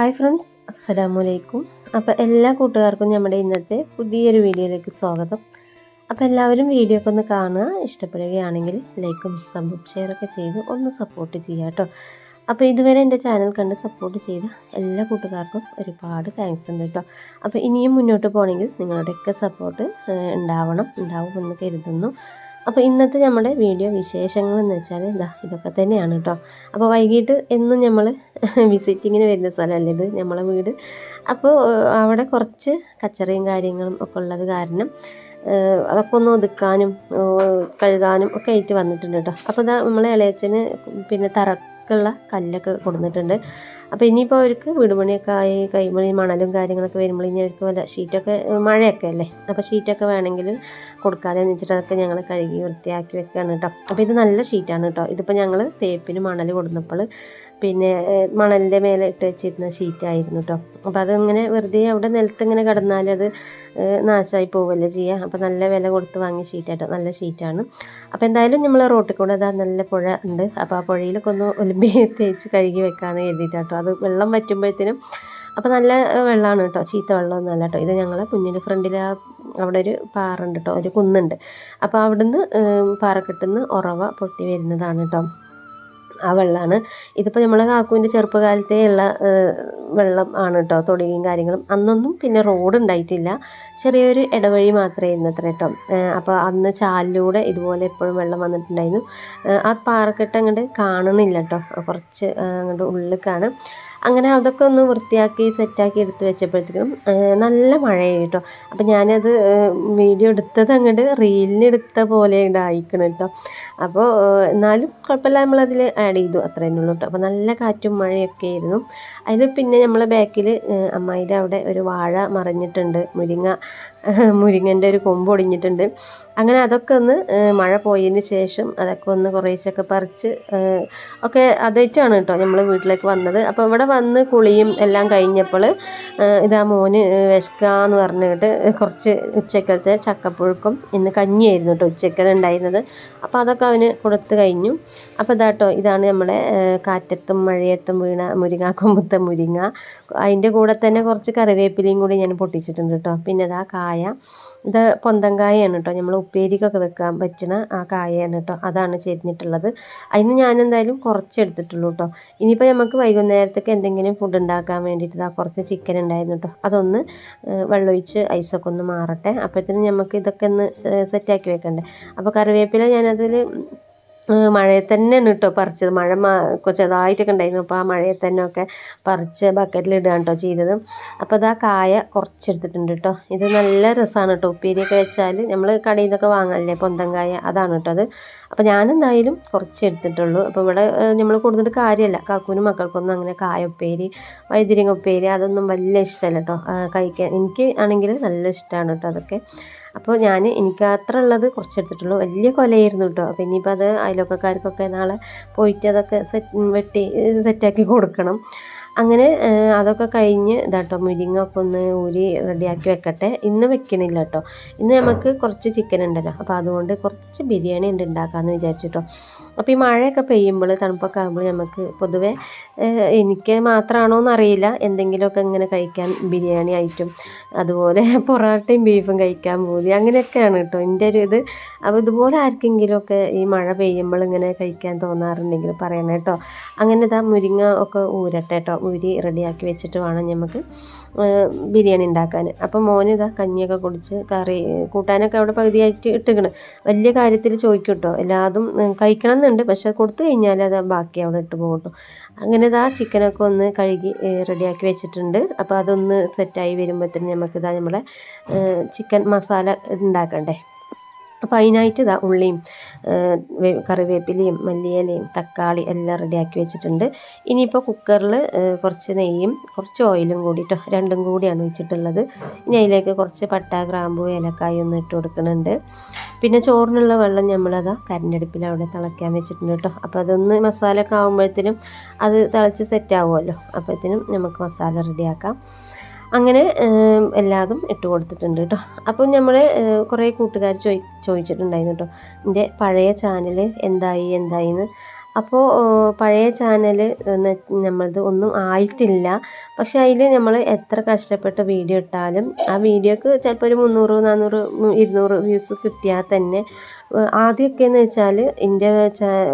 Hi friends അസ്സലാമലൈക്കും അപ്പോൾ എല്ലാ കൂട്ടുകാർക്കും നമ്മുടെ ഇന്നത്തെ പുതിയൊരു വീഡിയോയിലേക്ക് സ്വാഗതം. അപ്പോൾ എല്ലാവരും വീഡിയോ ഒക്കെ ഒന്ന് കാണുക. ഇഷ്ടപ്പെടുകയാണെങ്കിൽ ലൈക്കും സബും ഷെയറൊക്കെ ചെയ്ത് ഒന്ന് സപ്പോർട്ട് ചെയ്യുക കേട്ടോ. അപ്പോൾ ഇതുവരെ എന്റെ ചാനൽ കണ്ട് സപ്പോർട്ട് ചെയ്ത എല്ലാ കൂട്ടുകാർക്കും ഒരുപാട് താങ്ക്സ് ഉണ്ട് കേട്ടോ. അപ്പോൾ ഇനിയും മുന്നോട്ട് പോകണമെങ്കിൽ നിങ്ങളുടെയൊക്കെ സപ്പോർട്ട് ഉണ്ടാവണം. ഉണ്ടാവുമെന്ന് കരുതുന്നു. അപ്പോൾ ഇന്നത്തെ നമ്മുടെ വീഡിയോ വിശേഷങ്ങൾ എന്ന് വെച്ചാൽ ഇതാ ഇതൊക്കെ തന്നെയാണ് കേട്ടോ അപ്പോൾ വൈകിട്ട് എന്നും നമ്മൾ വിസിറ്റിങ്ങിന് വരുന്ന സ്ഥലമല്ലേ ഇത്? നമ്മളെ വീട്. അപ്പോൾ അവിടെ കുറച്ച് കച്ചറയും കാര്യങ്ങളും ഒക്കെ ഉള്ളത് കാരണം അതൊക്കെ ഒന്ന് ഒതുക്കാനും കഴുകാനും ഒക്കെ ആയിട്ട് വന്നിട്ടുണ്ട് കേട്ടോ അപ്പോൾ ഇതാ നമ്മളെ ഇളയച്ചന് പിന്നെ തറക്കുള്ള കല്ലൊക്കെ കൊടുത്തിട്ടുണ്ട് അപ്പോൾ ഇനിയിപ്പോൾ അവർക്ക് വീടുപണിയൊക്കെ ആയി കൈമണി മണലും കാര്യങ്ങളൊക്കെ വരുമ്പോൾ ഇനി അവർക്ക് വല്ല ഷീറ്റൊക്കെ മഴയൊക്കെ അല്ലേ? അപ്പോൾ ഷീറ്റൊക്കെ വേണമെങ്കിൽ കൊടുക്കാതെ വെച്ചിട്ട് അതൊക്കെ ഞങ്ങൾ കഴുകി വൃത്തിയാക്കി വെക്കുകയാണ് കേട്ടോ അപ്പോൾ ഇത് നല്ല ഷീറ്റാണ് കേട്ടോ ഇതിപ്പോൾ ഞങ്ങൾ തേപ്പിന് മണൽ കൊടുന്നപ്പോൾ പിന്നെ മണലിന്റെ മേലെ ഇട്ട് വെച്ചിരുന്ന ഷീറ്റായിരുന്നു കേട്ടോ അപ്പോൾ അതിങ്ങനെ വെറുതെ അവിടെ നിലത്ത് ഇങ്ങനെ കിടന്നാൽ അത് നാശമായി പോവല്ലേ ചെയ്യുക അപ്പോൾ നല്ല വില കൊടുത്ത് വാങ്ങിയ ഷീറ്റാട്ടോ നല്ല ഷീറ്റാണ് അപ്പോൾ എന്തായാലും നമ്മൾ റോട്ടിൽ കൂടെ അതാ നല്ല പുഴ ഉണ്ട്. അപ്പോൾ ആ പുഴയിലൊക്കെ ഒന്ന് ഒലുമ്പി തേച്ച് കഴുകി വെക്കാമെന്ന് കരുതിയിട്ടാട്ടോ അത് വെള്ളം വറ്റുമ്പോഴത്തേനും അപ്പോൾ നല്ല വെള്ളമാണ് കേട്ടോ ചീത്ത വെള്ളമൊന്നും അല്ല കേട്ടോ ഇത് ഞങ്ങളെ കുഞ്ഞിന്റെ ഫ്രണ്ടിൽ ആ അവിടെ ഒരു പാറുണ്ട് കേട്ടോ ഒരു കുന്നുണ്ട്. അപ്പോൾ അവിടുന്ന് പാറക്കെട്ടുന്ന് ഉറവ പൊട്ടി വരുന്നതാണ് കേട്ടോ ആ വെള്ളമാണ് ഇതിപ്പോൾ നമ്മളെ കാക്കുവിന്റെ ചെറുപ്പകാലത്തേ ഉള്ള ഏഹ്, വെള്ളം ആണ് കേട്ടോ തൊടിയും കാര്യങ്ങളും. അന്നൊന്നും പിന്നെ റോഡ് ഉണ്ടായിട്ടില്ല. ചെറിയൊരു ഇടവഴി മാത്രമേ ഇന്നത്ര കേട്ടോ അപ്പോൾ അന്ന് ചാലിലൂടെ ഇതുപോലെ എപ്പോഴും വെള്ളം വന്നിട്ടുണ്ടായിരുന്നു. ആ പാറക്കെട്ട് അങ്ങോട്ട് കാണുന്നില്ല കേട്ടോ കുറച്ച് അങ്ങോട്ട് ഉള്ളിലേക്കാണ് അങ്ങനെ അതൊക്കെ ഒന്ന് വൃത്തിയാക്കി സെറ്റാക്കി എടുത്ത് വെച്ചപ്പോഴത്തേക്കും നല്ല മഴയായി കേട്ടോ. അപ്പം ഞാനത് വീഡിയോ എടുത്തത് അങ്ങോട്ട് റീലിനെടുത്ത പോലെ ഉണ്ടായിക്കണം കേട്ടോ. അപ്പോൾ എന്നാലും കുഴപ്പമില്ല നമ്മളതിൽ ആഡ് ചെയ്തു അത്രേ ഉള്ളൂ കേട്ടോ. അപ്പോൾ നല്ല കാറ്റും മഴയൊക്കെ ആയിരുന്നു. അതിൽ പിന്നെ നമ്മളെ ബാക്കിൽ അമ്മായിയുടെ അവിടെ ഒരു വാഴ മറിഞ്ഞിട്ടുണ്ട് മുരിങ്ങ മുരിങ്ങന്റെ ഒരു കൊമ്പ് ഒടിഞ്ഞിട്ടുണ്ട്. അങ്ങനെ അതൊക്കെ ഒന്ന് മഴ പോയതിന് ശേഷം അതൊക്കെ ഒന്ന് കുറേശ്ശൊക്കെ പറിച്ച് ഒക്കെ അതായിട്ടാണ് കേട്ടോ നമ്മൾ വീട്ടിലേക്ക് വന്നത്. അപ്പോൾ ഇവിടെ വന്ന് കുളിയും എല്ലാം കഴിഞ്ഞപ്പോൾ ഇതാ മോന് വിശക്കാന്ന് പറഞ്ഞിട്ട് കുറച്ച് ഉച്ചക്കലത്തെ ചക്കപ്പുഴുക്കും ഇന്ന് കഞ്ഞിയായിരുന്നു കേട്ടോ ഉച്ചക്കൽ ഉണ്ടായിരുന്നത്. അപ്പോൾ അതൊക്കെ അവന് കൊടുത്ത് കഴിഞ്ഞു. അപ്പോൾ ഇതാട്ടോ ഇതാണ് നമ്മുടെ കാറ്റത്തും മഴയത്തും വീണ മുരിങ്ങ കൊമ്പത്തെ മുരിങ്ങ. അതിന്റെ കൂടെ തന്നെ കുറച്ച് കറിവേപ്പിലയും കൂടി ഞാൻ പൊട്ടിച്ചിട്ടുണ്ട് കേട്ടോ. പിന്നെ ഇതാ കായ. ഇത് പൊന്തങ്കായാണ് കേട്ടോ നമ്മൾ ഉപ്പേരിക്കൊക്കെ വെക്കാൻ പറ്റുന്ന ആ കായയാണ് കേട്ടോ അതാണ് ചെരിഞ്ഞിട്ടുള്ളത് അതിന് ഞാൻ എന്തായാലും കുറച്ച് എടുത്തിട്ടുള്ളൂ കേട്ടോ ഇനിയിപ്പോൾ നമുക്ക് വൈകുന്നേരത്തേക്ക് എന്തെങ്കിലും ഫുഡ് ഉണ്ടാക്കാൻ വേണ്ടിയിട്ട് ഇതാ കുറച്ച് ചിക്കൻ ഉണ്ടായിരുന്നു കേട്ടോ അതൊന്ന് വെള്ളമൊഴിച്ച് ഐസൊക്കെ ഒന്ന് മാറട്ടെ. അപ്പോഴത്തേനും നമുക്ക് ഇതൊക്കെ ഒന്ന് സെറ്റാക്കി വെക്കണ്ടേ. അപ്പോൾ കറിവേപ്പില ഞാനതിൽ മഴയത്ത് തന്നെയാണ് കേട്ടോ പറിച്ചത്. മഴ ചെറുതായിട്ടൊക്കെ ഉണ്ടായിരുന്നു. അപ്പോൾ ആ മഴയെ തന്നെ ഒക്കെ പറിച്ച് ബക്കറ്റിൽ ഇടുക കേട്ടോ ചെയ്തത്. അപ്പോൾ ഇതാ കായ കുറച്ചെടുത്തിട്ടുണ്ട് കേട്ടോ ഇത് നല്ല രസമാണ് കേട്ടോ ഉപ്പേരിയൊക്കെ വെച്ചാൽ നമ്മൾ കടയിൽ നിന്നൊക്കെ വാങ്ങാനല്ലേ പൊന്തം കായ? അതാണ് കേട്ടോ അത്. അപ്പോൾ ഞാനെന്തായാലും കുറച്ച് എടുത്തിട്ടുള്ളൂ അപ്പോൾ ഇവിടെ നമ്മൾ കൊടുത്തിട്ട് കാര്യമല്ല കാക്കൂനും മക്കൾക്കൊന്നും അങ്ങനെ കായ ഉപ്പേരി വൈതിരിങ്ങ ഉപ്പേരി അതൊന്നും വലിയ ഇഷ്ടമല്ല കേട്ടോ കഴിക്കാൻ എനിക്ക് ആണെങ്കിൽ നല്ല ഇഷ്ടമാണ് കേട്ടോ അതൊക്കെ. അപ്പോൾ ഞാൻ എനിക്ക് അത്ര ഉള്ളത് കുറച്ചെടുത്തിട്ടുള്ളൂ വലിയ കൊലയായിരുന്നു കേട്ടോ. അപ്പോൾ ഇനിയിപ്പോൾ അത് അയൽവക്കക്കാർക്കൊക്കെ നാളെ പോയിട്ട് അതൊക്കെ സെറ്റ് വെട്ടി സെറ്റാക്കി കൊടുക്കണം. അങ്ങനെ അതൊക്കെ കഴിഞ്ഞ് ഇതാട്ടോ മുരിങ്ങ ഒക്കെ ഒന്ന് ഊരി റെഡിയാക്കി വെക്കട്ടെ. ഇന്ന് വെക്കണില്ല കേട്ടോ. ഇന്ന് നമുക്ക് കുറച്ച് ചിക്കൻ ഉണ്ടല്ലോ. അപ്പോൾ അതുകൊണ്ട് കുറച്ച് ബിരിയാണി ഉണ്ട് ഉണ്ടാക്കാമെന്ന് വിചാരിച്ചിട്ടോ അപ്പോൾ ഈ മഴയൊക്കെ പെയ്യുമ്പോൾ തണുപ്പൊക്കെ ആകുമ്പോൾ നമുക്ക് പൊതുവേ എനിക്ക് മാത്രമാണോ എന്നറിയില്ല. എന്തെങ്കിലുമൊക്കെ ഇങ്ങനെ കഴിക്കാൻ ബിരിയാണി ആയിട്ടും അതുപോലെ പൊറോട്ടയും ബീഫും കഴിക്കാൻ പൂതി അങ്ങനെയൊക്കെയാണ് കേട്ടോ എന്റെ ഒരു ഇത്. അപ്പോൾ ഇതുപോലെ ആർക്കെങ്കിലുമൊക്കെ ഈ മഴ പെയ്യുമ്പോൾ ഇങ്ങനെ കഴിക്കാൻ തോന്നാറുണ്ടെങ്കിൽ പറയണം കേട്ടോ അങ്ങനെ ഇതാ മുരിങ്ങ ഒക്കെ ഊരട്ടെ കേട്ടോ ഊരി റെഡിയാക്കി വെച്ചിട്ട് വേണം നമുക്ക് ബിരിയാണി ഉണ്ടാക്കാൻ അപ്പോൾ മോന് ഇതാ കഞ്ഞിയൊക്കെ കുടിച്ച് കറി കൂട്ടാനൊക്കെ അവിടെ പകുതിയായിട്ട് ഇട്ടിക്കണം. വലിയ കാര്യത്തിൽ ചോദിക്കും കേട്ടോ എല്ലാതും കഴിക്കണം എന്നുണ്ട് പക്ഷെ കൊടുത്തു കഴിഞ്ഞാൽ അത് ബാക്കി അവിടെ ഇട്ട് പോകും കേട്ടോ അങ്ങനെ ഇതാ ചിക്കനൊക്കെ ഒന്ന് കഴുകി റെഡിയാക്കി വെച്ചിട്ടുണ്ട്. അപ്പോൾ അതൊന്ന് സെറ്റായി വരുമ്പോഴത്തേന് നമുക്കിതാ നമ്മളെ ചിക്കൻ മസാല ഉണ്ടാക്കണ്ടേ? അപ്പോൾ അതിനായിട്ട് ഇതാ ഉള്ളിയും കറിവേപ്പിലയും മല്ലിയിലയും തക്കാളി എല്ലാം റെഡിയാക്കി വെച്ചിട്ടുണ്ട്. ഇനിയിപ്പോൾ കുക്കറിൽ കുറച്ച് നെയ്യും കുറച്ച് ഓയിലും കൂടിയിട്ടോ രണ്ടും കൂടിയാണ് വെച്ചിട്ടുള്ളത്. ഇനി അതിലേക്ക് കുറച്ച് പട്ട ഗ്രാമ്പൂ ഏലക്കായ ഒന്ന് ഇട്ട് കൊടുക്കുന്നുണ്ട്. പിന്നെ ചോറിനുള്ള വെള്ളം ഞമ്മളതാ കരണ്ടടുപ്പിൽ അവിടെ തിളയ്ക്കാൻ വെച്ചിട്ടുണ്ട് കേട്ടോ. അപ്പോൾ അതൊന്ന് മസാല ഒക്കെ ആകുമ്പോഴത്തേനും അത് തിളച്ച് സെറ്റ് ആവുമല്ലോ. അപ്പോഴത്തേനും നമുക്ക് മസാല റെഡിയാക്കാം. അങ്ങനെ എല്ലാതും ഇട്ട് കൊടുത്തിട്ടുണ്ട് കേട്ടോ. അപ്പോൾ നമ്മൾ കുറേ കൂട്ടുകാർ ചോദി ചോദിച്ചിട്ടുണ്ടായിരുന്നു കേട്ടോ. എന്റെ പഴയ ചാനൽ എന്തായി എന്തായിന്ന്? അപ്പോൾ പഴയ ചാനൽ നമ്മളത് ഒന്നും ആയിട്ടില്ല. പക്ഷേ അതിൽ നമ്മൾ എത്ര കഷ്ടപ്പെട്ട് വീഡിയോ ഇട്ടാലും ആ വീഡിയോക്ക് ചിലപ്പോൾ ഒരു മുന്നൂറ് നാനൂറ് ഇരുന്നൂറ് വ്യൂസ് കിട്ടിയാൽ തന്നെ ആദ്യമൊക്കെ എന്ന് വെച്ചാൽ എന്റെ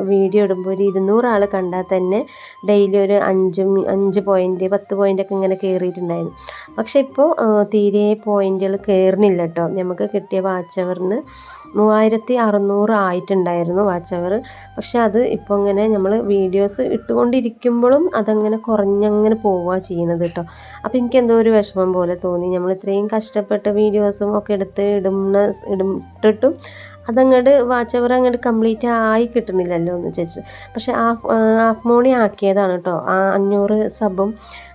വീഡിയോ ഇടുമ്പോൾ ഒരു ഇരുന്നൂറ് ആൾ കണ്ടാൽ തന്നെ ഡെയിലി ഒരു അഞ്ച് അഞ്ച് പോയിന്റ് പത്ത് പോയിന്റൊക്കെ ഇങ്ങനെ കയറിയിട്ടുണ്ടായിരുന്നു പക്ഷേ ഇപ്പോൾ തീരെ പോയിന്റുകൾ കയറുന്നില്ല കേട്ടോ നമുക്ക് കിട്ടിയ വാച്ച് അവറിന് മൂവായിരത്തി അറുന്നൂറ് ആയിട്ടുണ്ടായിരുന്നു വാച്ച് അവർ. പക്ഷെ അത് ഇപ്പോൾ ഇങ്ങനെ നമ്മൾ വീഡിയോസ് ഇട്ടുകൊണ്ടിരിക്കുമ്പോഴും അതങ്ങനെ കുറഞ്ഞങ്ങനെ പോവുക ചെയ്യുന്നത് കേട്ടോ. അപ്പോൾ എനിക്ക് എന്തോ ഒരു വിഷമം പോലെ തോന്നി. നമ്മൾ ഇത്രയും കഷ്ടപ്പെട്ട് വീഡിയോസും ഒക്കെ എടുത്ത് ഇടുന്ന ഇടിട്ടിട്ടും അതങ്ങോട്ട് വാച്ച് അവർ അങ്ങോട്ട് കംപ്ലീറ്റ് ആയി കിട്ടുന്നില്ലല്ലോ എന്ന് വെച്ചിട്ട് പക്ഷേ ഹാഫ് ഹാഫ് മോണി ആക്കിയതാണ് കേട്ടോ. ആ അഞ്ഞൂറ് സബും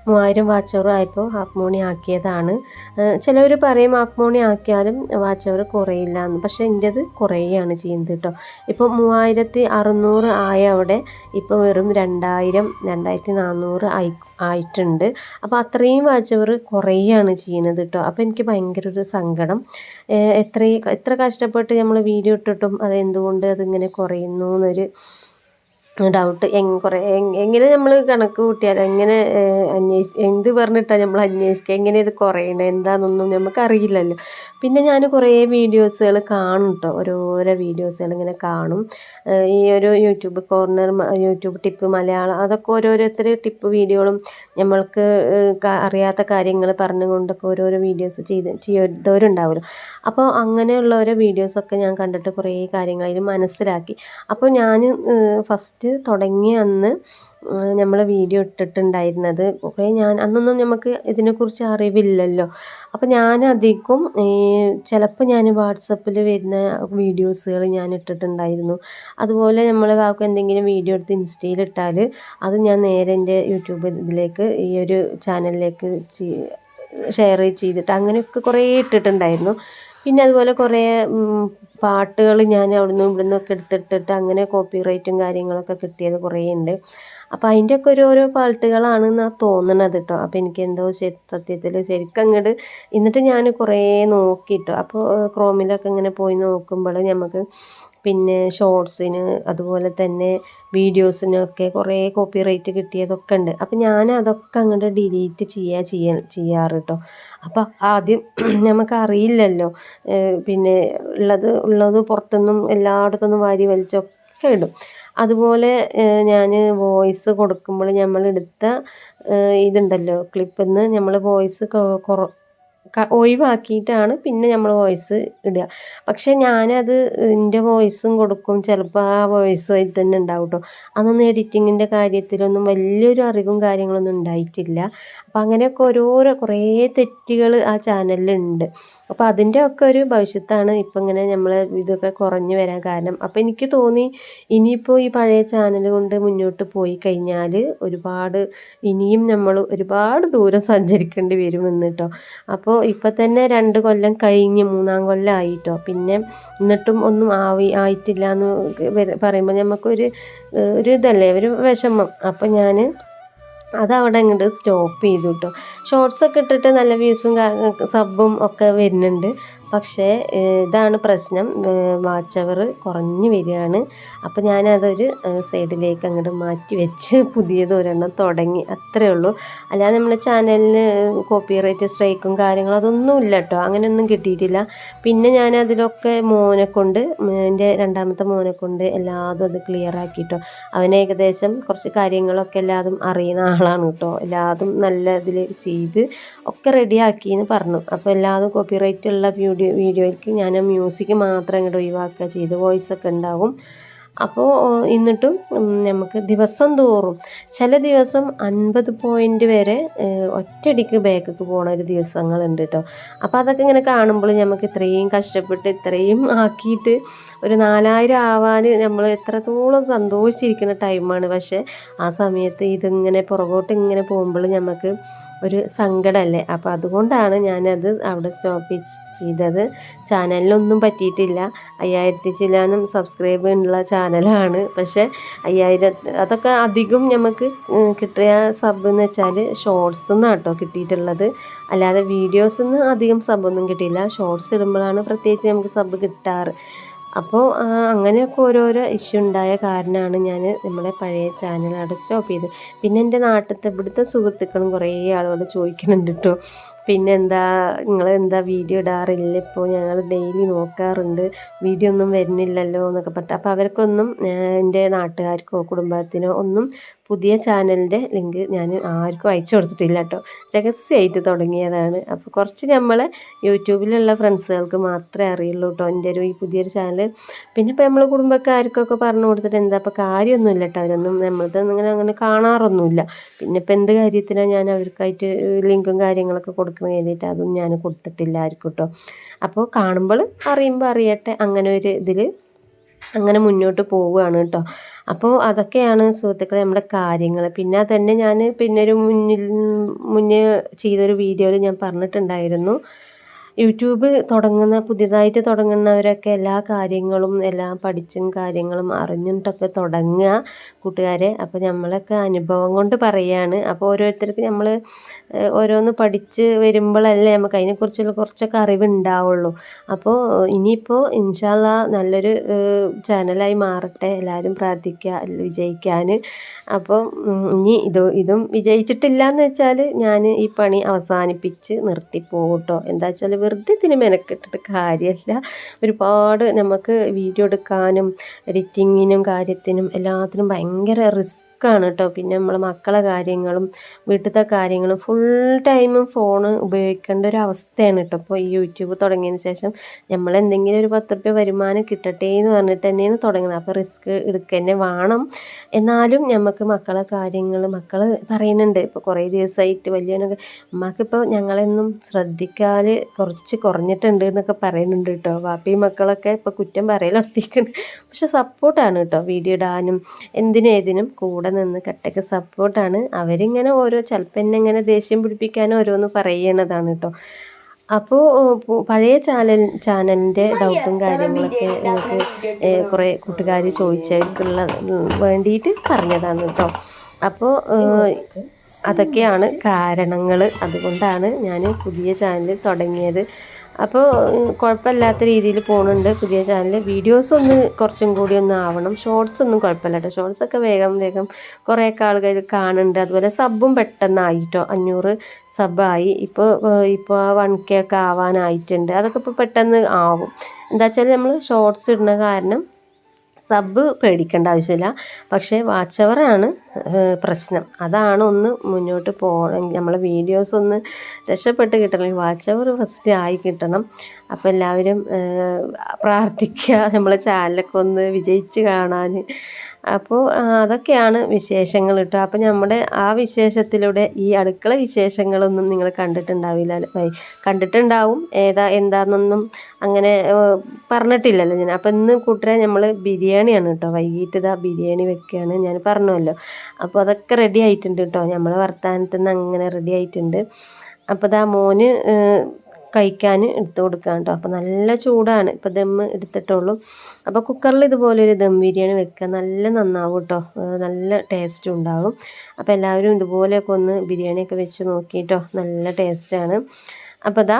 മൂവായിരം വാച്ചവർ ആയപ്പോൾ ഹാഫ് മോണി ആക്കിയതാണ്. ചിലവർ പറയും ഹാഫ് മോണി ആക്കിയാലും വാച്ചവർ കുറയില്ല എന്ന് പക്ഷേ എന്റെത് കുറയുകയാണ് ചെയ്യുന്നത് കേട്ടോ ഇപ്പോൾ മൂവായിരത്തി അറുന്നൂറ് ആയ അവിടെ ഇപ്പോൾ വെറും രണ്ടായിരം രണ്ടായിരത്തി നാനൂറ് ആയി ആയിട്ടുണ്ട്. അപ്പോൾ അത്രയും വാച്ചവർ കുറയുകയാണ് ചെയ്യുന്നത് കേട്ടോ അപ്പോൾ എനിക്ക് ഭയങ്കര ഒരു സങ്കടം. എത്രയും എത്ര കഷ്ടപ്പെട്ട് നമ്മൾ വീഡിയോ ഇട്ടിട്ടും അത് എന്തുകൊണ്ട് അതിങ്ങനെ കുറയുന്നു എന്നൊരു ഡൗട്ട് കുറേ എങ്ങനെ നമ്മൾ കണക്ക് കൂട്ടിയാൽ എങ്ങനെ അന്വേഷി എന്ത് പറഞ്ഞിട്ടാണ് നമ്മൾ അന്വേഷിക്കുക? എങ്ങനെ ഇത് കുറയണത് എന്താണെന്നൊന്നും നമുക്കറിയില്ലല്ലോ. പിന്നെ ഞാൻ കുറേ വീഡിയോസുകൾ കാണും കേട്ടോ ഓരോരോ വീഡിയോസുകൾ ഇങ്ങനെ കാണും. ഈ ഒരു YouTube corner YouTube tip Malayalam അതൊക്കെ ഓരോരുത്തർ ടിപ്പ് വീഡിയോകളും നമ്മൾക്ക് അറിയാത്ത കാര്യങ്ങൾ പറഞ്ഞുകൊണ്ടൊക്കെ ഓരോരോ വീഡിയോസ് ചെയ്ത് ചെയ്തവരുണ്ടാവുമല്ലോ അപ്പോൾ അങ്ങനെയുള്ള ഓരോ വീഡിയോസൊക്കെ ഞാൻ കണ്ടിട്ട് കുറേ കാര്യങ്ങൾ അതിൽ മനസ്സിലാക്കി. അപ്പോൾ ഞാൻ ഫസ്റ്റ് തുടങ്ങിയ അന്ന് നമ്മൾ വീഡിയോ ഇട്ടിട്ടുണ്ടായിരുന്നത്. കുറേ ഞാൻ അന്നൊന്നും നമുക്ക് ഇതിനെക്കുറിച്ച് അറിവില്ലല്ലോ. അപ്പോൾ ഞാൻ അധികം ചിലപ്പോൾ ഞാൻ വാട്സപ്പിൽ വരുന്ന വീഡിയോസുകൾ ഞാൻ ഇട്ടിട്ടുണ്ടായിരുന്നു. അതുപോലെ നമ്മൾ കാക്കും എന്തെങ്കിലും വീഡിയോ എടുത്ത് ഇൻസ്റ്റയിൽ ഇട്ടാൽ അത് ഞാൻ നേരെ എന്റെ യൂട്യൂബ് ഇതിലേക്ക് ഈ ഒരു ചാനലിലേക്ക് ഷെയർ ചെയ്തിട്ട് അങ്ങനെയൊക്കെ കുറേ ഇട്ടിട്ടുണ്ടായിരുന്നു. പിന്നെ അതുപോലെ കുറേ പാട്ടുകൾ ഞാൻ അവിടുന്ന് ഇവിടുന്ന് ഒക്കെ എടുത്തിട്ടിട്ട് അങ്ങനെ കോപ്പി റൈറ്റും കാര്യങ്ങളൊക്കെ കിട്ടിയത് കുറേ ഉണ്ട്. അപ്പോൾ അതിന്റെയൊക്കെ ഓരോരോ പാട്ടുകളാണെന്നാണ് തോന്നണത് കേട്ടോ അപ്പോൾ എനിക്ക് എന്തോ സത്യത്തിൽ ശരിക്കും അങ്ങോട്ട് എന്നിട്ട് ഞാൻ കുറേ നോക്കിയിട്ടോ അപ്പോൾ ക്രോമിലൊക്കെ ഇങ്ങനെ പോയി നോക്കുമ്പോൾ നമുക്ക് പിന്നെ ഷോർട്സിന് അതുപോലെ തന്നെ വീഡിയോസിനൊക്കെ കുറേ കോപ്പി റൈറ്റ് കിട്ടിയതൊക്കെ ഉണ്ട്. അപ്പം ഞാൻ അതൊക്കെ അങ്ങോട്ട് ഡിലീറ്റ് ചെയ്യുക ചെയ്യാ ചെയ്യാറ് കേട്ടോ അപ്പം ആദ്യം നമുക്കറിയില്ലല്ലോ പിന്നെ ഉള്ളത് ഉള്ളത് പുറത്തുനിന്നും എല്ലായിടത്തുനിന്നും വാരി വലിച്ചൊക്കെ ഇടും. അതുപോലെ ഞാൻ വോയിസ് കൊടുക്കുമ്പോൾ നമ്മൾ എടുത്ത ഇതുണ്ടല്ലോ ക്ലിപ്പിൽ നിന്ന് നമ്മൾ വോയിസ് ഒഴിവാക്കിയിട്ടാണ് പിന്നെ നമ്മൾ വോയിസ് ഇടുക. പക്ഷേ ഞാനത് എന്റെ വോയിസും കൊടുക്കും. ചിലപ്പോൾ ആ വോയിസ് ആയി തന്നെ ഉണ്ടാവും കേട്ടോ അതൊന്നും എഡിറ്റിങ്ങിന്റെ കാര്യത്തിലൊന്നും വലിയൊരു അറിവും കാര്യങ്ങളൊന്നും ഉണ്ടായിട്ടില്ല അപ്പം അങ്ങനെയൊക്കെ ഓരോരോ കുറേ തെറ്റുകൾ ആ ചാനലിലുണ്ട് അപ്പോൾ അതിന്റെ ഒക്കെ ഒരു ഭവിഷ്യത്താണ് ഇപ്പം ഇങ്ങനെ നമ്മൾ ഇതൊക്കെ കുറഞ്ഞു വരാൻ കാരണം. അപ്പോൾ എനിക്ക് തോന്നി ഇനിയിപ്പോൾ ഈ പഴയ ചാനൽ കൊണ്ട് മുന്നോട്ട് പോയി കഴിഞ്ഞാൽ ഒരുപാട് ഇനിയും നമ്മൾ ഒരുപാട് ദൂരം സഞ്ചരിക്കേണ്ടി വരുമെന്ന് കേട്ടോ അപ്പോൾ ഇപ്പം തന്നെ രണ്ട് കൊല്ലം കഴിഞ്ഞ് മൂന്നാം കൊല്ലം ആയിട്ടോ. പിന്നെ എന്നിട്ടും ഒന്നും ആവി ആയിട്ടില്ല എന്ന് പറയുമ്പോൾ നമുക്കൊരു ഒരു ഇതല്ലേ ഒരു വിഷമം. അപ്പോൾ ഞാൻ അതവിടെ അങ്ങോട്ട് സ്റ്റോപ്പ് ചെയ്തു കേട്ടോ ഷോർട്സൊക്കെ ഇട്ടിട്ട് നല്ല വ്യൂസും സബ്ബും ഒക്കെ വരുന്നുണ്ട്. പക്ഷേ ഇതാണ് പ്രശ്നം. വാച്ച് അവർ കുറഞ്ഞു വരികയാണ്. അപ്പോൾ ഞാനതൊരു സൈഡിലേക്ക് അങ്ങോട്ട് മാറ്റി വെച്ച് പുതിയത് ഒരെണ്ണം തുടങ്ങി. അത്രയേ ഉള്ളൂ. അല്ലാതെ നമ്മുടെ ചാനലിന് കോപ്പിറൈറ്റ് സ്ട്രൈക്കും കാര്യങ്ങളും അതൊന്നും ഇല്ല കേട്ടോ. അങ്ങനെയൊന്നും കിട്ടിയിട്ടില്ല. പിന്നെ ഞാൻ അതിലൊക്കെ മോനെ കൊണ്ട് എന്റെ രണ്ടാമത്തെ മോനെ കൊണ്ട് എല്ലാതും അത് ക്ലിയർ ആക്കിയിട്ടോ. അവൻ ഏകദേശം കുറച്ച് കാര്യങ്ങളൊക്കെ എല്ലാതും അറിയുന്ന ആളാണ് കേട്ടോ. എല്ലാതും നല്ല ഇതിൽ ചെയ്ത് ഒക്കെ റെഡിയാക്കി എന്ന് പറഞ്ഞു. അപ്പോൾ എല്ലാതും കോപ്പിറൈറ്റ് ഉള്ള വീഡിയോ വീഡിയോ വീഡിയോയ്ക്ക് ഞാൻ മ്യൂസിക് മാത്രം അങ്ങോട്ട് ഒഴിവാക്കുക. ചെയ്ത് വോയിസൊക്കെ ഉണ്ടാവും. അപ്പോൾ എന്നിട്ടും നമുക്ക് ദിവസം തോറും ചില ദിവസം അൻപത് പോയിന്റ് വരെ ഒറ്റയടിക്ക് ബാക്കൊക്കെ പോണ ഒരു ദിവസങ്ങളുണ്ട് കേട്ടോ അപ്പോൾ അതൊക്കെ ഇങ്ങനെ കാണുമ്പോൾ നമുക്ക് ഇത്രയും കഷ്ടപ്പെട്ട് ഇത്രയും ആക്കിയിട്ട് ഒരു നാലായിരം ആവാൻ നമ്മൾ എത്രത്തോളം സന്തോഷിച്ചിരിക്കുന്ന ടൈമാണ് പക്ഷേ ആ സമയത്ത് ഇതിങ്ങനെ പുറകോട്ട് ഇങ്ങനെ പോകുമ്പോൾ നമുക്ക് ഒരു സങ്കടമല്ലേ അപ്പോൾ അതുകൊണ്ടാണ് ഞാനത് അവിടെ സ്റ്റോപ്പ് ചെയ്തത്. ചാനലിനൊന്നും പറ്റിയിട്ടില്ല. അയ്യായിരത്തി ചില്ലാനും സബ്സ്ക്രൈബ് ഉള്ള ചാനലാണ്. പക്ഷേ അയ്യായിരം അതൊക്കെ അധികം നമുക്ക് കിട്ടിയ സബ് എന്ന് വെച്ചാൽ ഷോർട്സ് നിന്നാണ് കേട്ടോ കിട്ടിയിട്ടുള്ളത്. അല്ലാതെ വീഡിയോസിൽ നിന്ന് അധികം സബ്ബൊന്നും കിട്ടിയില്ല. ഷോർട്സ് ഇടുമ്പോഴാണ് പ്രത്യേകിച്ച് നമുക്ക് സബ് കിട്ടാറ്. അപ്പോൾ അങ്ങനെയൊക്കെ ഓരോരോ ഇഷ്യൂ ഉണ്ടായ കാരണമാണ് ഞാൻ നമ്മളെ പഴയ ചാനൽ അവിടെ സ്റ്റോപ്പ് ചെയ്തത് പിന്നെ എന്റെ നാട്ടിലത്തെ ഇവിടുത്തെ സുഹൃത്തുക്കളും കുറേ ആളുകൾ ചോദിക്കുന്നുണ്ട് കേട്ടോ പിന്നെ എന്താ നിങ്ങൾ എന്താ വീഡിയോ ഇടാറില്ല? ഇപ്പോൾ ഞങ്ങൾ ഡെയിലി നോക്കാറുണ്ട്. വീഡിയോ ഒന്നും വരുന്നില്ലല്ലോ എന്നൊക്കെ പറഞ്ഞിട്ട്. അപ്പോൾ അവർക്കൊന്നും എന്റെ നാട്ടുകാർക്കോ കുടുംബത്തിനോ ഒന്നും പുതിയ ചാനലിന്റെ ലിങ്ക് ഞാൻ ആർക്കും അയച്ചു കൊടുത്തിട്ടില്ല കേട്ടോ. രഹസ്യമായിട്ട് തുടങ്ങിയതാണ്. അപ്പോൾ കുറച്ച് നമ്മൾ യൂട്യൂബിലുള്ള ഫ്രണ്ട്സുകൾക്ക് മാത്രമേ അറിയുള്ളൂ കേട്ടോ എന്റെ ഒരു ഈ പുതിയൊരു ചാനൽ പിന്നെ ഇപ്പോൾ നമ്മൾ കുടുംബക്കാർക്കൊക്കെ പറഞ്ഞു കൊടുത്തിട്ട് എന്താ ഇപ്പോൾ കാര്യമൊന്നുമില്ല കേട്ടോ. അവരൊന്നും നമ്മളത് അങ്ങനെ അങ്ങനെ കാണാറൊന്നുമില്ല. പിന്നെ ഇപ്പോൾ എന്ത് കാര്യത്തിനാണ് ഞാൻ അവർക്കായിട്ട് ലിങ്കും കാര്യങ്ങളൊക്കെ കൊടുക്കുന്ന കഴിഞ്ഞിട്ട് അതും ഞാൻ കൊടുത്തിട്ടില്ല ആർക്കും കേട്ടോ. അപ്പോൾ കാണുമ്പോൾ അറിയുമ്പോൾ അറിയട്ടെ അങ്ങനെ ഒരു ഇതിൽ അങ്ങനെ മുന്നോട്ട് പോവുകയാണ് കേട്ടോ. അപ്പോൾ അതൊക്കെയാണ് സുഹൃത്തുക്കളെ നമ്മുടെ കാര്യങ്ങൾ പിന്നെ തന്നെ ഞാൻ പിന്നെ ഒരു മുന്നിൽ മുന്നേ ചെയ്തൊരു വീഡിയോയിൽ ഞാൻ പറഞ്ഞിട്ടുണ്ടായിരുന്നു. യൂട്യൂബ് തുടങ്ങുന്ന പുതിയതായിട്ട് തുടങ്ങുന്നവരൊക്കെ എല്ലാ കാര്യങ്ങളും എല്ലാം പഠിച്ചും കാര്യങ്ങളും അറിഞ്ഞിട്ടൊക്കെ തുടങ്ങുക കൂട്ടുകാരെ. അപ്പോൾ നമ്മളൊക്കെ അനുഭവം കൊണ്ട് പറയുകയാണ് അപ്പോൾ ഓരോരുത്തർക്ക് നമ്മൾ ഓരോന്ന് പഠിച്ച് വരുമ്പോഴല്ലേ നമുക്ക് അതിനെക്കുറിച്ചുള്ള കുറച്ചൊക്കെ അറിവുണ്ടാവുള്ളൂ. അപ്പോൾ ഇനിയിപ്പോൾ ഇൻഷാല്ല നല്ലൊരു ചാനലായി മാറട്ടെ. എല്ലാവരും പ്രാർത്ഥിക്കുക വിജയിക്കാൻ അപ്പോൾ ഇനി ഇത് ഇതും വിജയിച്ചിട്ടില്ല എന്ന് വെച്ചാൽ ഞാൻ ഈ പണി അവസാനിപ്പിച്ച് നിർത്തിപ്പോകട്ടോ കേട്ടോ എന്താ വെച്ചാൽ വെറുതെ ഇതിന് മെനക്കെട്ടിട്ട് കാര്യമല്ല ഒരുപാട് നമുക്ക് വീഡിയോ എടുക്കാനും എഡിറ്റിങ്ങിനും കാര്യത്തിനും എല്ലാത്തിനും ഭയങ്കര റിസ്ക് ആണ് കേട്ടോ. പിന്നെ നമ്മൾ മക്കളെ കാര്യങ്ങളും വീട്ടിലത്തെ കാര്യങ്ങളും ഫുൾ ടൈമും ഫോൺ ഉപയോഗിക്കേണ്ട ഒരു അവസ്ഥയാണ് കേട്ടോ. ഇപ്പോൾ ഈ യൂട്യൂബ് തുടങ്ങിയതിന് ശേഷം നമ്മൾ എന്തെങ്കിലും ഒരു പത്ത് റുപ്യ വരുമാനം കിട്ടട്ടെ എന്ന് പറഞ്ഞിട്ട് തന്നെയാണ് തുടങ്ങുന്നത്. അപ്പോൾ റിസ്ക് എടുക്കുക തന്നെ വേണം. എന്നാലും നമുക്ക് മക്കളെ കാര്യങ്ങൾ മക്കൾ പറയുന്നുണ്ട്. ഇപ്പോൾ കുറേ ദിവസമായിട്ട് വലിയവനൊക്കെ ഉമ്മാക്കിപ്പോൾ ഞങ്ങളെന്നും ശ്രദ്ധിക്കാൽ കുറച്ച് കുറഞ്ഞിട്ടുണ്ട് എന്നൊക്കെ പറയുന്നുണ്ട് കേട്ടോ. വാപ്പി മക്കളൊക്കെ ഇപ്പോൾ കുറ്റം പറയലർത്തിക്കുന്നുണ്ട് പക്ഷെ സപ്പോർട്ടാണ് കേട്ടോ. വീഡിയോ ഇടാനും എന്തിനേതിനും കൂടെ നിന്ന് കട്ടക്ക് സപ്പോർട്ടാണ് അവരിങ്ങനെ ഓരോ ചിലപ്പോൾ എന്നെ ഇങ്ങനെ ദേഷ്യം പിടിപ്പിക്കാനും ഓരോന്ന് പറയണതാണ് കേട്ടോ അപ്പോൾ പഴയ ചാനൽ ചാനലിന്റെ ഡൗട്ടും കാര്യങ്ങളൊക്കെ എനിക്ക് കുറേ കൂട്ടുകാർ ചോദിച്ചവർക്കുള്ള വേണ്ടിയിട്ട് പറഞ്ഞതാണ് കേട്ടോ അപ്പോൾ അതൊക്കെയാണ് കാരണങ്ങൾ അതുകൊണ്ടാണ് ഞാൻ പുതിയ ചാനൽ തുടങ്ങിയത്. അപ്പോൾ കുഴപ്പമില്ലാത്ത രീതിയിൽ പോകുന്നുണ്ട് പുതിയ ചാനൽ വീഡിയോസ് ഒന്ന് കുറച്ചും കൂടി ഒന്ന് ആവണം. ഷോർട്സ് ഒന്നും കുഴപ്പമില്ല കേട്ടോ ഷോർട്സ് ഒക്കെ വേഗം വേഗം കുറേയൊക്കെ ആൾക്കാർ കാണുന്നുണ്ട്. അതുപോലെ സബും പെട്ടെന്നായിട്ടോ. അഞ്ഞൂറ് സബായി ഇപ്പോൾ ഇപ്പോൾ വൺ കെ ഒക്കെ ആവാനായിട്ടുണ്ട്. അതൊക്കെ ഇപ്പോൾ പെട്ടെന്ന് ആവും. എന്താ വെച്ചാൽ നമ്മൾ ഷോർട്സ് ഇടുന്ന കാരണം സബ് പേടിക്കേണ്ട ആവശ്യമില്ല. പക്ഷേ വാച്ച് അവറാണ് പ്രശ്നം. അതാണ് ഒന്ന് മുന്നോട്ട് പോകണമെങ്കിൽ നമ്മളെ വീഡിയോസ് ഒന്ന് രക്ഷപ്പെട്ട് കിട്ടണമെങ്കിൽ വാച്ച് അവർ ഫസ്റ്റ് ആയി കിട്ടണം. അപ്പോൾ എല്ലാവരും പ്രാർത്ഥിക്കുക നമ്മളെ ചാനലൊക്കെ ഒന്ന് വിജയിച്ച് കാണാൻ. അപ്പോൾ അതൊക്കെയാണ് വിശേഷങ്ങൾ കേട്ടോ അപ്പോൾ നമ്മുടെ ആ വിശേഷത്തിലൂടെ ഈ അടുക്കള വിശേഷങ്ങളൊന്നും നിങ്ങൾ കണ്ടിട്ടുണ്ടാവില്ല കണ്ടിട്ടുണ്ടാവും. ഏതാ എന്താണെന്നൊന്നും അങ്ങനെ പറഞ്ഞിട്ടില്ലല്ലോ ഞാൻ. അപ്പോൾ ഇന്ന് കൂട്ടരെ നമ്മൾ ബിരിയാണിയാണ് കേട്ടോ വൈകിട്ട് ഇതാ ബിരിയാണി വെക്കുകയാണ് ഞാൻ പറഞ്ഞല്ലോ അപ്പോൾ അതൊക്കെ റെഡി ആയിട്ടുണ്ട് കേട്ടോ നമ്മളെ വർത്തമാനത്തിൽ നിന്ന് അങ്ങനെ റെഡി ആയിട്ടുണ്ട്. അപ്പോൾ ഇതാ മോന് കഴിക്കാൻ എടുത്ത് കൊടുക്കാം കേട്ടോ അപ്പോൾ നല്ല ചൂടാണ്. ഇപ്പോൾ ദം എടുത്തിട്ടുള്ളൂ. അപ്പോൾ കുക്കറിൽ ഇതുപോലെ ഒരു ദം ബിരിയാണി വെക്കുക നല്ല നന്നാവും കേട്ടോ നല്ല ടേസ്റ്റും ഉണ്ടാകും അപ്പോൾ എല്ലാവരും ഇതുപോലെയൊക്കെ ഒന്ന് ബിരിയാണിയൊക്കെ വെച്ച് നോക്കിയിട്ടോ നല്ല ടേസ്റ്റാണ് അപ്പോൾ ഇതാ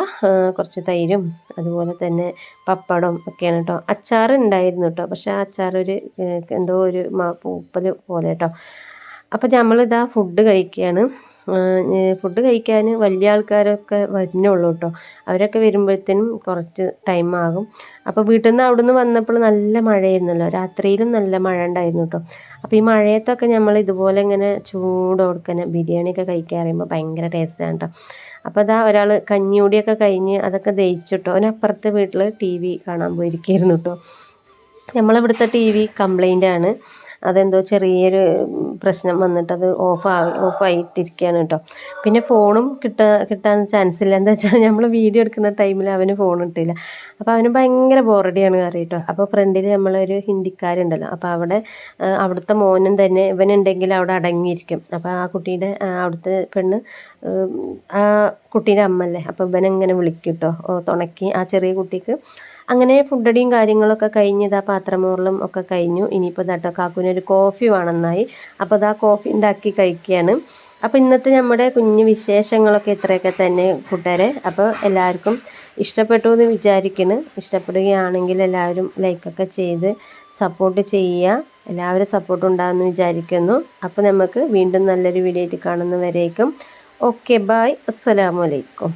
കുറച്ച് തൈരും അതുപോലെ തന്നെ പപ്പടം ഒക്കെയാണ് കേട്ടോ അച്ചാർ ഉണ്ടായിരുന്നു കേട്ടോ പക്ഷേ ആ അച്ചാർ ഒരു എന്തോ ഒരു പൂപ്പൽ പോലെ കേട്ടോ അപ്പോൾ നമ്മളിതാ ഫുഡ് കഴിക്കുകയാണ് ഫുഡ് കഴിക്കാൻ വലിയ ആൾക്കാരൊക്കെ വരുന്നുള്ളൂ കേട്ടോ. അവരൊക്കെ വരുമ്പോഴത്തേനും കുറച്ച് ടൈം ആകും. അപ്പോൾ വീട്ടിൽ നിന്ന് അവിടെ നിന്ന് വന്നപ്പോൾ നല്ല മഴയായിരുന്നല്ലോ. രാത്രിയിലും നല്ല മഴ ഉണ്ടായിരുന്നു കേട്ടോ. അപ്പോൾ ഈ മഴയത്തൊക്കെ നമ്മൾ ഇതുപോലെ ഇങ്ങനെ ചൂട് ചൂടോടുക്കനെ ബിരിയാണിയൊക്കെ കഴിക്കാൻ അറിയുമ്പോൾ ഭയങ്കര ടേസ്റ്റാണ് കേട്ടോ. അപ്പോൾ അതാ ഒരാൾ കഞ്ഞിയൂടിയൊക്കെ കഴിഞ്ഞ് അതൊക്കെ ദഹിച്ചിട്ടോ അവനപ്പുറത്തെ വീട്ടിൽ ടി വി കാണാൻ പോയിരിക്കുകയായിരുന്നു കേട്ടോ. നമ്മളിവിടുത്തെ ടി വി കംപ്ലൈന്റ് ആണ്. അതെന്തോ ചെറിയൊരു പ്രശ്നം വന്നിട്ട് അത് ഓഫ് ഓഫായിട്ടിരിക്കുകയാണ് കേട്ടോ. പിന്നെ ഫോണും കിട്ടാ കിട്ടാൻ ചാൻസ് ഇല്ല. എന്താ വെച്ചാൽ നമ്മൾ വീഡിയോ എടുക്കുന്ന ടൈമിൽ അവന് ഫോൺ കിട്ടില്ല അപ്പോൾ അവന് ഭയങ്കര ബോറടിയാണ് കേട്ടോ. അപ്പോൾ ഫ്രണ്ടിൽ നമ്മളൊരു ഹിന്ദിക്കാരുണ്ടല്ലോ. അപ്പോൾ അവിടെ അവിടുത്തെ മോനും തന്നെ ഇവനുണ്ടെങ്കിൽ അവിടെ അടങ്ങിയിരിക്കും. അപ്പോൾ ആ കുട്ടിയുടെ അവിടുത്തെ പെണ്ണ് ആ കുട്ടീന്റെ അമ്മല്ലേ? അപ്പോൾ ഇവനെങ്ങനെ വിളിക്കും കേട്ടോ തുണക്കി ആ ചെറിയ കുട്ടിക്ക്. അങ്ങനെ ഫുഡടിയും കാര്യങ്ങളൊക്കെ കഴിഞ്ഞ് ഇതാ പാത്രമോറിലും ഒക്കെ കഴിഞ്ഞു. ഇനിയിപ്പോൾ ഇതാട്ടോ കാക്കുവിനൊരു കോഫി വേണമെന്നായി അപ്പോൾ ഇതാ കോഫി ഉണ്ടാക്കി കഴിക്കുകയാണ് അപ്പോൾ ഇന്നത്തെ നമ്മുടെ കുഞ്ഞു വിശേഷങ്ങളൊക്കെ ഇത്രയൊക്കെ തന്നെ കൂട്ടുകാരെ. അപ്പോൾ എല്ലാവർക്കും ഇഷ്ടപ്പെട്ടു എന്ന് വിചാരിക്കുന്നു ഇഷ്ടപ്പെടുകയാണെങ്കിൽ എല്ലാവരും ലൈക്കൊക്കെ ചെയ്ത് സപ്പോർട്ട് ചെയ്യുക. എല്ലാവരും സപ്പോർട്ട് ഉണ്ടാകുമെന്ന് വിചാരിക്കുന്നു. അപ്പോൾ നമുക്ക് വീണ്ടും നല്ലൊരു വീഡിയോ ആയിട്ട് കാണുന്നവരേക്കും ഓക്കെ ബായ് അസ്സലാമലൈക്കും